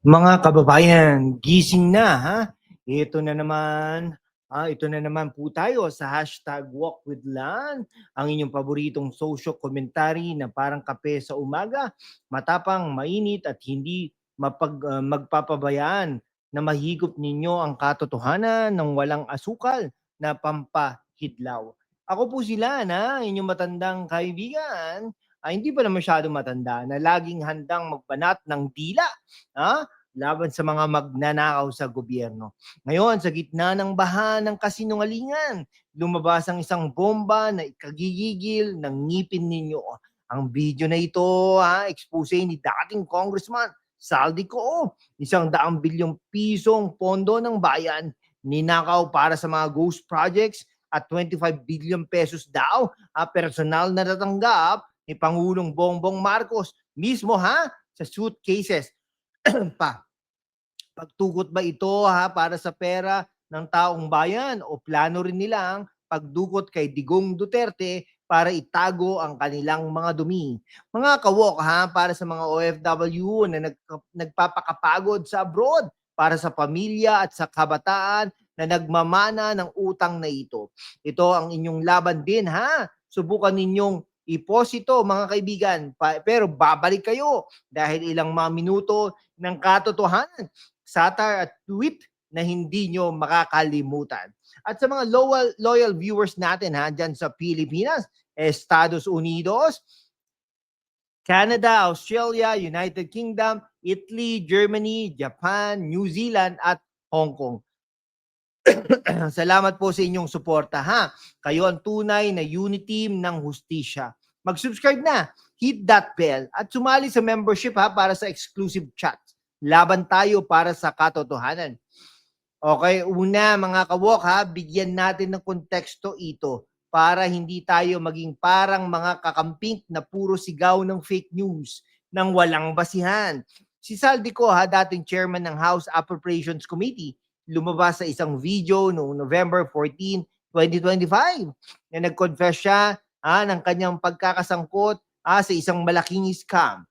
Mga kababayan, gising na ha. Ito na naman, ah, ito na naman po tayo sa hashtag Walk with Lan, ang inyong paboritong social commentary na parang kape sa umaga, matapang, mainit at hindi mapag, ah, magpapabayaan na mahigop ninyo ang katotohanan ng walang asukal na pampahidlaw. Ako po sila na inyong matandang kaibigan, ay hindi pa na masyado matanda na laging handang magbanat ng dila ha? laban sa mga magnanakaw sa gobyerno. Ngayon, sa gitna ng baha ng kasinungalingan, lumabas ang isang bomba na ikagigigil ng ngipin ninyo. Ang video na ito, ha, expose ni dating congressman Saldi ko, isang daang bilyong pisong pondo ng bayan, ninakaw para sa mga ghost projects at 25 billion pesos daw ha, personal na natanggap ni Pangulong Bongbong Marcos mismo ha sa suitcases pa. Pagtugot ba ito ha para sa pera ng taong bayan o plano rin nilang pagdukot kay Digong Duterte para itago ang kanilang mga dumi. Mga kawok ha para sa mga OFW na nag, nagpapakapagod sa abroad para sa pamilya at sa kabataan na nagmamana ng utang na ito. Ito ang inyong laban din ha. Subukan ninyong iposito mga kaibigan. Pa- pero babalik kayo dahil ilang mga minuto ng katotohanan, satar at tweet na hindi nyo makakalimutan. At sa mga loyal, loyal viewers natin ha, dyan sa Pilipinas, Estados Unidos, Canada, Australia, United Kingdom, Italy, Germany, Japan, New Zealand at Hong Kong. Salamat po sa inyong suporta ha. Kayo ang tunay na unity ng hustisya. Mag-subscribe na, hit that bell at sumali sa membership ha para sa exclusive chat. Laban tayo para sa katotohanan. Okay, una mga kawok ha, bigyan natin ng konteksto ito para hindi tayo maging parang mga kakamping na puro sigaw ng fake news ng walang basihan. Si Saldico ha, dating chairman ng House Appropriations Committee, lumabas sa isang video noong November 14, 2025 na nag-confess siya ah, ng kanyang pagkakasangkot ah, sa isang malaking scam.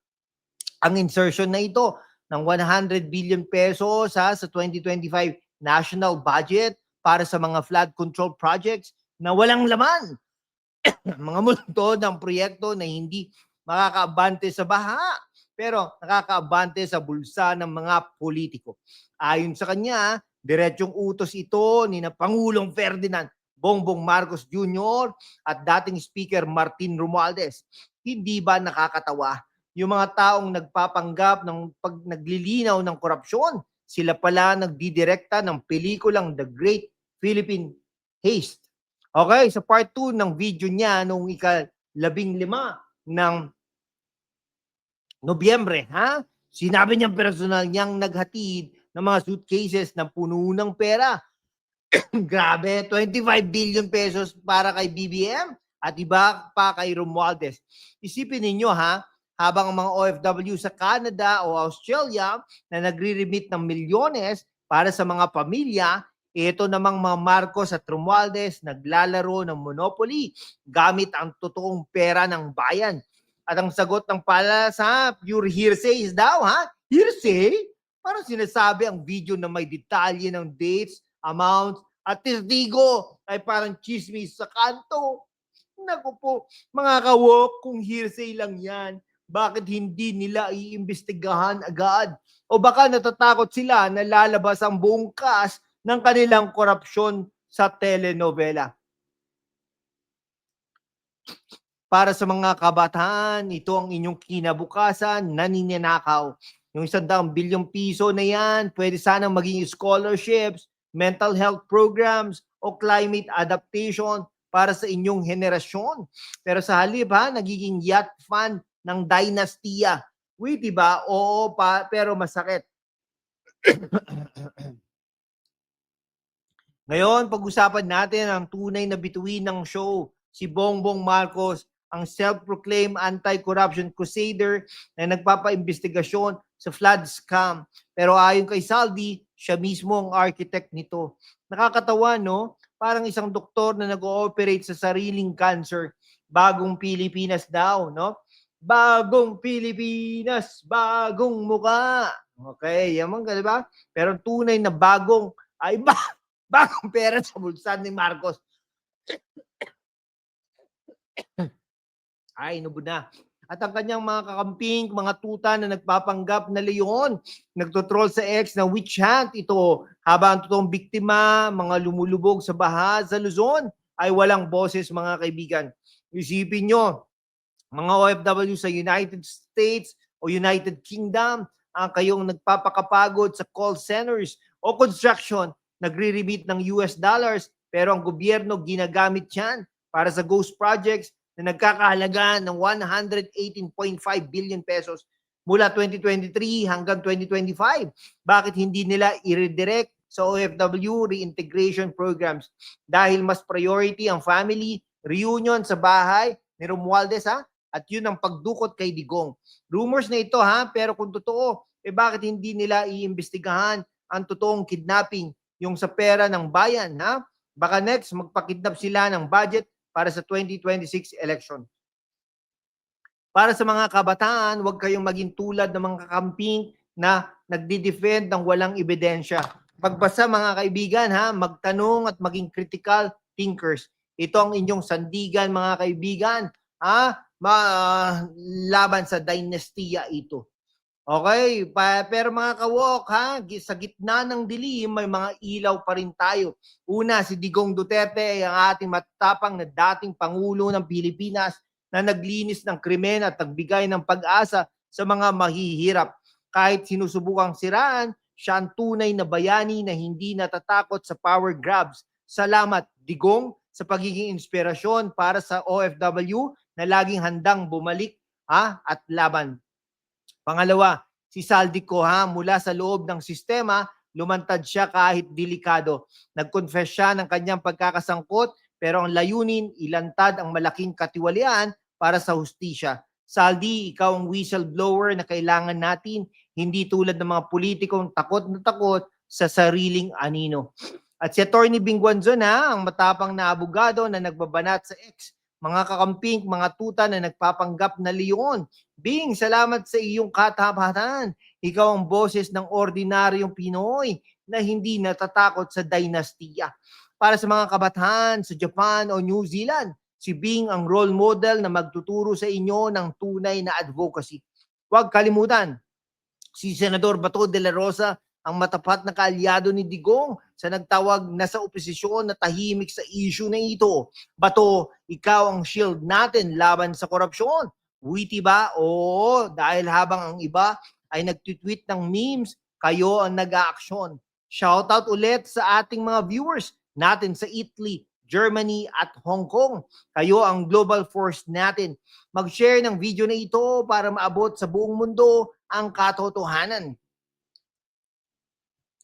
Ang insertion na ito ng 100 billion pesos ha, sa 2025 national budget para sa mga flood control projects na walang laman. mga multo ng proyekto na hindi makakaabante sa baha pero nakakaabante sa bulsa ng mga politiko. Ayon sa kanya, diretsong utos ito ni na Pangulong Ferdinand Bongbong Marcos Jr. at dating Speaker Martin Romualdez. Hindi ba nakakatawa yung mga taong nagpapanggap ng pag naglilinaw ng korupsyon, sila pala nagdidirekta ng pelikulang The Great Philippine Haste. Okay, sa part 2 ng video niya noong ika-labing lima ng Nobyembre, ha? Sinabi niya personal niyang naghatid ng mga suitcases na puno ng pera. Grabe, 25 billion pesos para kay BBM at iba pa kay Romualdez. Isipin ninyo ha, habang ang mga OFW sa Canada o Australia na nagre-remit ng milyones para sa mga pamilya, ito namang mga Marcos at Romualdez naglalaro ng Monopoly gamit ang totoong pera ng bayan. At ang sagot ng pala sa pure hearsay is daw, ha? Hearsay? Parang sinasabi ang video na may detalye ng dates, amounts, at testigo ay parang chismis sa kanto. Naku po, mga kawok, kung hearsay lang yan, bakit hindi nila iimbestigahan agad? O baka natatakot sila na lalabas ang buong cast ng kanilang korupsyon sa telenovela. Para sa mga kabataan, ito ang inyong kinabukasan, naninanakaw. Yung isang daang bilyong piso na yan, pwede sanang maging scholarships, mental health programs, o climate adaptation para sa inyong henerasyon. Pero sa halip ha, nagiging yacht fund ng dynastiya. Uy, diba? Oo, pa, pero masakit. Ngayon, pag-usapan natin ang tunay na bituin ng show, si Bongbong Marcos, ang self-proclaimed anti-corruption crusader na nagpapaimbestigasyon sa flood scam. Pero ayon kay Saldi, siya mismo ang architect nito. Nakakatawa, no? Parang isang doktor na nag-ooperate sa sariling cancer. Bagong Pilipinas daw, no? Bagong Pilipinas, bagong muka. Okay, yaman ka, di ba? Pero tunay na bagong, ay ba, bagong pera sa bulsa ni Marcos. Ay, nubo na. At ang kanyang mga kakamping, mga tuta na nagpapanggap na leon, nagtotroll sa ex na witch hunt ito. Habang ang totoong biktima, mga lumulubog sa baha sa Luzon, ay walang boses mga kaibigan. Isipin nyo, mga OFW sa United States o United Kingdom, ang kayong nagpapakapagod sa call centers o construction, nagre-remit ng US dollars, pero ang gobyerno ginagamit yan para sa ghost projects na nagkakahalaga ng 118.5 billion pesos mula 2023 hanggang 2025. Bakit hindi nila i-redirect sa OFW reintegration programs? Dahil mas priority ang family reunion sa bahay ni Romualdez ha? At yun ang pagdukot kay Digong. Rumors na ito ha, pero kung totoo, eh bakit hindi nila iimbestigahan ang totoong kidnapping, yung sa pera ng bayan ha? Baka next magpakidnap sila ng budget para sa 2026 election. Para sa mga kabataan, huwag kayong maging tulad ng mga kakamping na nagdi-defend ng walang ebidensya. Pagbasa mga kaibigan ha, magtanong at maging critical thinkers. Ito ang inyong sandigan mga kaibigan ha, ma- laban sa dynastiya ito. Okay, pa, pero mga kawok ha, sa gitna ng dilim may mga ilaw pa rin tayo. Una, si Digong Duterte ay ang ating matapang na dating Pangulo ng Pilipinas na naglinis ng krimen at nagbigay ng pag-asa sa mga mahihirap. Kahit sinusubukang siraan, siya ang tunay na bayani na hindi natatakot sa power grabs. Salamat, Digong, sa pagiging inspirasyon para sa OFW na laging handang bumalik ha, at laban. Pangalawa, si Saldico ha, mula sa loob ng sistema, lumantad siya kahit delikado. Nag-confess siya ng kanyang pagkakasangkot pero ang layunin, ilantad ang malaking katiwalian para sa hustisya. Saldi, ikaw ang whistleblower na kailangan natin, hindi tulad ng mga politikong takot na takot sa sariling anino. At si Atty. Bingwanzon ha, ang matapang na abogado na nagbabanat sa ex, mga kakamping, mga tuta na nagpapanggap na leon. Bing, salamat sa iyong katapatan. Ikaw ang boses ng ordinaryong Pinoy na hindi natatakot sa dynastiya. Para sa mga kabataan sa Japan o New Zealand, si Bing ang role model na magtuturo sa inyo ng tunay na advocacy. Huwag kalimutan, si Senador Bato de la Rosa ang matapat na kaalyado ni Digong sa nagtawag na sa oposisyon na tahimik sa issue na ito. Bato, ikaw ang shield natin laban sa korupsyon. Witty ba? Oo, dahil habang ang iba ay nagtitweet ng memes, kayo ang nag-aaksyon. Shoutout ulit sa ating mga viewers natin sa Italy, Germany at Hong Kong. Kayo ang global force natin. Mag-share ng video na ito para maabot sa buong mundo ang katotohanan.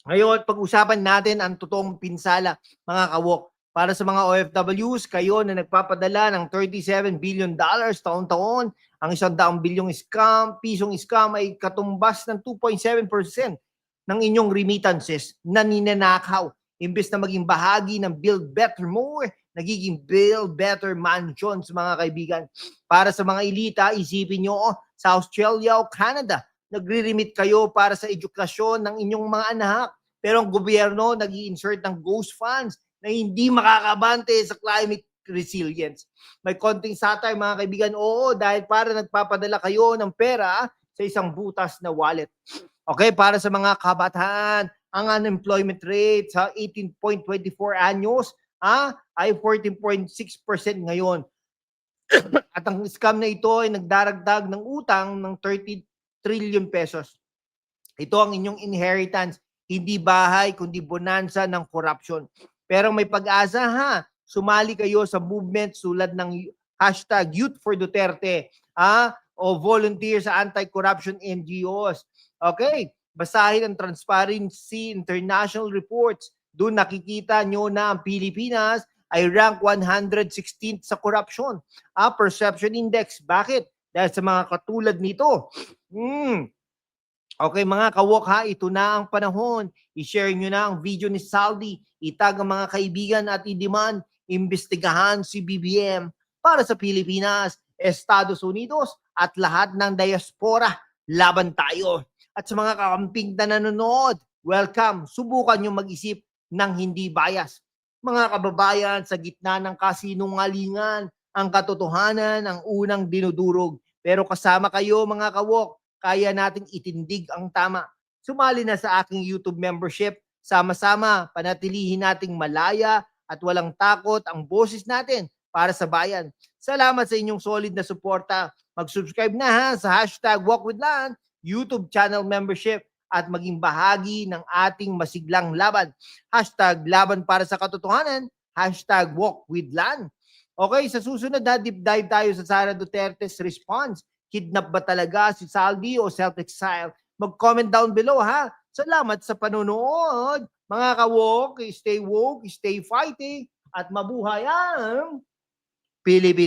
Ngayon, pag-usapan natin ang totoong pinsala, mga kawok. Para sa mga OFWs, kayo na nagpapadala ng 37 billion dollars taon-taon, ang isang daang bilyong scam, pisong scam ay katumbas ng 2.7% ng inyong remittances na ninanakaw. Imbes na maging bahagi ng Build Better More, nagiging Build Better Mansions, mga kaibigan. Para sa mga elita, isipin nyo, oh, sa Australia o Canada, nagre-remit kayo para sa edukasyon ng inyong mga anak. Pero ang gobyerno nag insert ng ghost funds na hindi makakabante sa climate resilience. May konting satire mga kaibigan, oo, dahil para nagpapadala kayo ng pera sa isang butas na wallet. Okay, para sa mga kabataan, ang unemployment rate sa 18.24 anyos ah, ay 14.6% ngayon. At ang scam na ito ay nagdaragdag ng utang ng 30 trillion pesos. Ito ang inyong inheritance, hindi bahay kundi bonanza ng corruption. Pero may pag-asa ha, sumali kayo sa movement sulad ng hashtag Youth for Duterte ah, o volunteer sa anti-corruption NGOs. Okay, basahin ang Transparency International reports. Doon nakikita nyo na ang Pilipinas ay rank 116th sa corruption. Ah, perception index. Bakit? Dahil sa mga katulad nito. Hmm. Okay mga kawok ha, ito na ang panahon. I-share nyo na ang video ni Saldi. Itag ang mga kaibigan at i-demand imbestigahan si BBM para sa Pilipinas, Estados Unidos at lahat ng diaspora. Laban tayo. At sa mga kakamping na nanonood, welcome. Subukan nyo mag-isip ng hindi bias. Mga kababayan, sa gitna ng kasinungalingan, ang katotohanan ang unang dinudurog. Pero kasama kayo mga kawok, kaya nating itindig ang tama. Sumali na sa aking YouTube membership. Sama-sama, panatilihin nating malaya at walang takot ang boses natin para sa bayan. Salamat sa inyong solid na suporta. Mag-subscribe na ha sa hashtag Walk with Lan, YouTube channel membership at maging bahagi ng ating masiglang laban. Hashtag laban para sa katotohanan, hashtag walk with Lan. Okay, sa susunod na deep dive tayo sa Sara Duterte's response. Kidnap ba talaga si Saldi o self-exile? Mag-comment down below ha. Salamat sa panonood. Mga ka-walk, stay woke, stay fighting, at mabuhay ang Pilipinas.